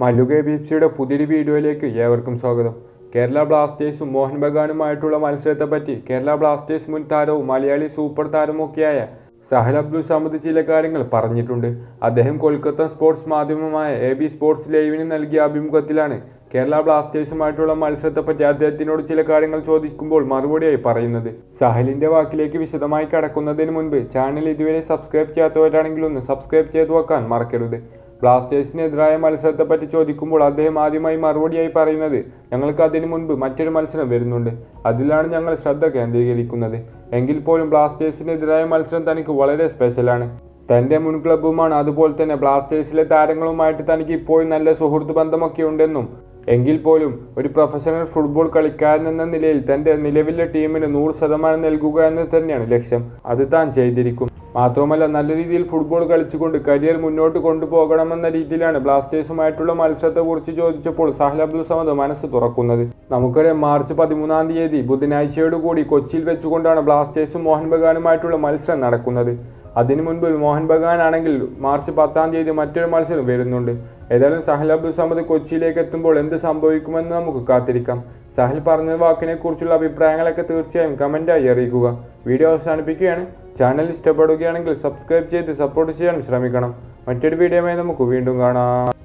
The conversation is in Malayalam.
മല്ലുക ബി എഫ് സിയുടെ പുതിയൊരു വീഡിയോയിലേക്ക് ഏവർക്കും സ്വാഗതം. കേരള ബ്ലാസ്റ്റേഴ്സും മോഹൻ ബഗാനുമായിട്ടുള്ള മത്സരത്തെപ്പറ്റി കേരള ബ്ലാസ്റ്റേഴ്സ് മുൻ താരവും മലയാളി സൂപ്പർ താരമൊക്കെയായ സഹൽ അബ്ദുൾ സമദ് ചില കാര്യങ്ങൾ പറഞ്ഞിട്ടുണ്ട്. അദ്ദേഹം കൊൽക്കത്ത സ്പോർട്സ് മാധ്യമമായ എ ബി സ്പോർട്സ് ലൈവിന് നൽകിയ അഭിമുഖത്തിലാണ് കേരള ബ്ലാസ്റ്റേഴ്സുമായിട്ടുള്ള മത്സരത്തെപ്പറ്റി അദ്ദേഹത്തിനോട് ചില കാര്യങ്ങൾ ചോദിക്കുമ്പോൾ മറുപടിയായി പറയുന്നത്. സഹലിന്റെ വാക്കിലേക്ക് വിശദമായി കടക്കുന്നതിന് മുൻപ് ചാനൽ ഇതുവരെ സബ്സ്ക്രൈബ് ചെയ്യാത്തവരാണെങ്കിൽ ഒന്ന് സബ്സ്ക്രൈബ് ചെയ്തു വെക്കാൻ മറക്കരുത്. ബ്ലാസ്റ്റേഴ്സിനെതിരായ മത്സരത്തെപ്പറ്റി ചോദിക്കുമ്പോൾ അദ്ദേഹം ആദ്യമായി മറുപടിയായി പറയുന്നത് ഞങ്ങൾക്ക് അതിനു മുൻപ് മറ്റൊരു മത്സരം വരുന്നുണ്ട്. അതിലാണ് ഞങ്ങൾ ശ്രദ്ധ കേന്ദ്രീകരിക്കുന്നത്. എങ്കിൽ പോലും ബ്ലാസ്റ്റേഴ്സിനെതിരായ മത്സരം തനിക്ക് വളരെ സ്പെഷ്യലാണ് തന്റെ മുൻ ക്ലബ്ബുമാണ്. അതുപോലെ തന്നെ ബ്ലാസ്റ്റേഴ്സിലെ താരങ്ങളുമായിട്ട് തനിക്ക് ഇപ്പോഴും നല്ല സുഹൃത്ത് ബന്ധമൊക്കെ ഉണ്ടെന്നും എങ്കിൽ പോലും ഒരു പ്രൊഫഷണൽ ഫുട്ബോൾ കളിക്കാരൻ എന്ന നിലയിൽ തന്റെ നിലവിലെ ടീമിന് നൂറ് ശതമാനം നൽകുക എന്ന് തന്നെയാണ് ലക്ഷ്യം. അത് താൻ ചെയ്തിരിക്കും. മാത്രമല്ല നല്ല രീതിയിൽ ഫുട്ബോൾ കളിച്ചുകൊണ്ട് കരിയർ മുന്നോട്ട് കൊണ്ടുപോകണമെന്ന രീതിയിലാണ് ബ്ലാസ്റ്റേഴ്സുമായിട്ടുള്ള മത്സരത്തെക്കുറിച്ച് ചോദിച്ചപ്പോൾ സഹൽ അബ്ദുൾ സമദ് മനസ്സ് തുറക്കുന്നത്. നമുക്കറിയാം മാർച്ച് പതിമൂന്നാം തീയതി ബുധനാഴ്ചയോട് കൂടി കൊച്ചിയിൽ വെച്ചുകൊണ്ടാണ് ബ്ലാസ്റ്റേഴ്സും മോഹൻ ബഗാനുമായിട്ടുള്ള മത്സരം നടക്കുന്നത്. അതിനു മുൻപ് മോഹൻ ബഗാൻ ആണെങ്കിൽ മാർച്ച് പത്താം തീയതി മറ്റൊരു മത്സരം വരുന്നുണ്ട്. ഏതായാലും സഹൽ അബ്ദുൾ സമദ് കൊച്ചിയിലേക്ക് എത്തുമ്പോൾ എന്ത് സംഭവിക്കുമെന്ന് നമുക്ക് കാത്തിരിക്കാം. സഹൽ പറഞ്ഞ വാക്കിനെ കുറിച്ചുള്ള അഭിപ്രായങ്ങളൊക്കെ തീർച്ചയായും കമന്റായി അറിയിക്കുക. വീഡിയോ അവസാനിപ്പിക്കുകയാണ്. ചാനൽ ഇഷ്ടപ്പെടുകയാണെങ്കിൽ സബ്സ്ക്രൈബ് ചെയ്ത് സപ്പോർട്ട് ചെയ്യാൻ ശ്രമിക്കണം. മറ്റൊരു വീഡിയോയുമായി നമുക്ക് വീണ്ടും കാണാം.